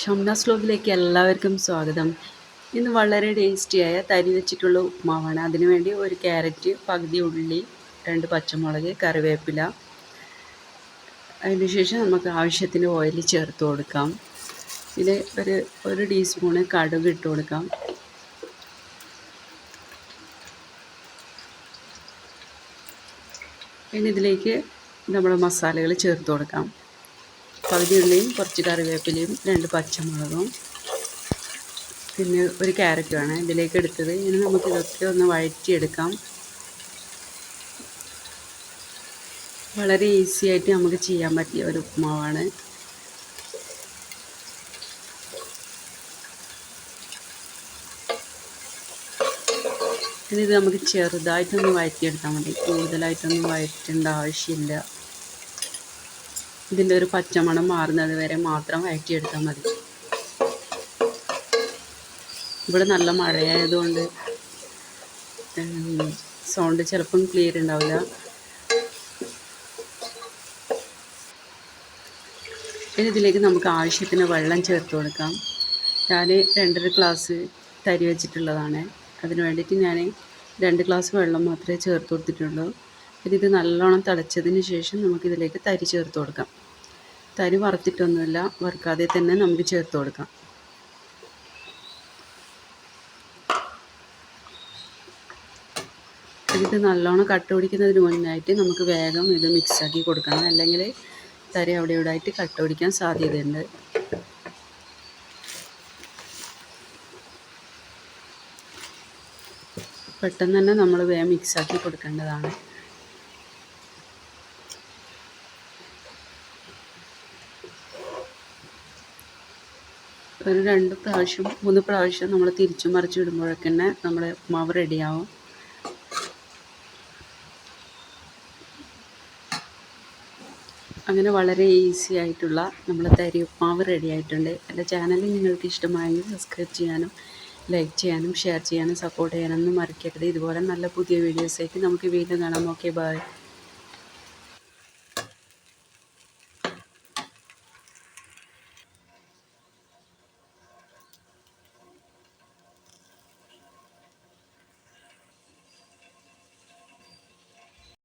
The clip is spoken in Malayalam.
ഷംനാസ് വ്ലോഗിലേക്ക് എല്ലാവർക്കും സ്വാഗതം. ഇന്ന് വളരെ ടേസ്റ്റിയായ തരി വെച്ചിട്ടുള്ള ഉപ്മാവാണ്. അതിനുവേണ്ടി ഒരു ക്യാരറ്റ് പകുതി ഉള്ളി രണ്ട് പച്ചമുളക് കറിവേപ്പില. അതിനുശേഷം നമുക്ക് ആവശ്യത്തിന് ഓയിൽ ചേർത്ത് കൊടുക്കാം. ഇതിൽ ഒരു ഒരു ടീസ്പൂണ് കടുക് ഇട്ട് കൊടുക്കാം. പിന്നെ ഇതിലേക്ക് നമ്മുടെ മസാലകൾ ചേർത്ത് കൊടുക്കാം. പകുതി ഉള്ളിയും കുറച്ച് കറിവേപ്പിലയും രണ്ട് പച്ചമുളകും പിന്നെ ഒരു ക്യാരറ്റുമാണ് ഇതിലേക്ക് എടുത്തത്. ഇനി നമുക്ക് ഇതൊക്കെ ഒന്ന് വഴറ്റിയെടുക്കാം. വളരെ ഈസി ആയിട്ട് നമുക്ക് ചെയ്യാൻ പറ്റിയ ഒരു ഉപ്മാവാണ്. ഇനി ഇത് നമുക്ക് ചെറുതായിട്ടൊന്ന് വഴറ്റിയെടുത്താൽ മതി. കൂടുതലായിട്ടൊന്നും വഴറ്റേണ്ട ആവശ്യമില്ല. ഇതിന്റെ ഒരു പച്ചമണം മാറുന്നത് വരെ മാത്രം വഴറ്റിയെടുത്താൽ മതി. ഇവിടെ നല്ല മഴയായതുകൊണ്ട് സൗണ്ട് ചിലപ്പം ക്ലിയർ ഉണ്ടാവില്ല. ഇനി ഇതിലേക്ക് നമുക്ക് ആവശ്യത്തിന് വെള്ളം ചേർത്ത് കൊടുക്കാം. ഞാൻ രണ്ടര ഗ്ലാസ് തരി വെച്ചിട്ടുള്ളതാണ്. അതിന് വേണ്ടിയിട്ട് ഞാൻ രണ്ട് ഗ്ലാസ് വെള്ളം മാത്രമേ ചേർത്ത് കൊടുത്തിട്ടുള്ളൂ. ഇത് നല്ലോണം തിളച്ചതിന് ശേഷം നമുക്കിതിലേക്ക് തരി ചേർത്ത് കൊടുക്കാം. തരി വറുത്തിട്ടൊന്നുമില്ല. വറുക്കാതെ തന്നെ നമുക്ക് ചേർത്ത് കൊടുക്കാം. ഇത് നല്ലോണം കട്ട് പിടിക്കുന്നതിന് മുന്നായിട്ട് നമുക്ക് വേഗം ഇത് മിക്സാക്കി കൊടുക്കണം. അല്ലെങ്കിൽ തരി അവിടെ ഇവിടെ ആയിട്ട് കട്ട് പിടിക്കാൻ സാധ്യതയുണ്ട്. പെട്ടെന്ന് തന്നെ നമ്മൾ വേഗം മിക്സാക്കി കൊടുക്കേണ്ടതാണ്. ഒരു രണ്ട് പ്രാവശ്യം മൂന്ന് പ്രാവശ്യം നമ്മൾ തിരിച്ചു മറിച്ച് ഇടുമ്പോഴൊക്കെ തന്നെ നമ്മുടെ ഉപ്മാവ് റെഡിയാവും. അങ്ങനെ വളരെ ഈസി ആയിട്ടുള്ള നമ്മൾ തരി ഉപ്മാവ് റെഡി ആയിട്ടുണ്ട്. എന്റെ ചാനൽ നിങ്ങൾക്ക് ഇഷ്ടമായെങ്കിൽ സബ്സ്ക്രൈബ് ചെയ്യാനും ലൈക്ക് ചെയ്യാനും ഷെയർ ചെയ്യാനും സപ്പോർട്ട് ചെയ്യാനൊന്നും മറക്കരുത്. ഇതുപോലെ നല്ല പുതിയ വീഡിയോസായിട്ട് നമുക്ക് വീണ്ടും കാണാം. Okay bye.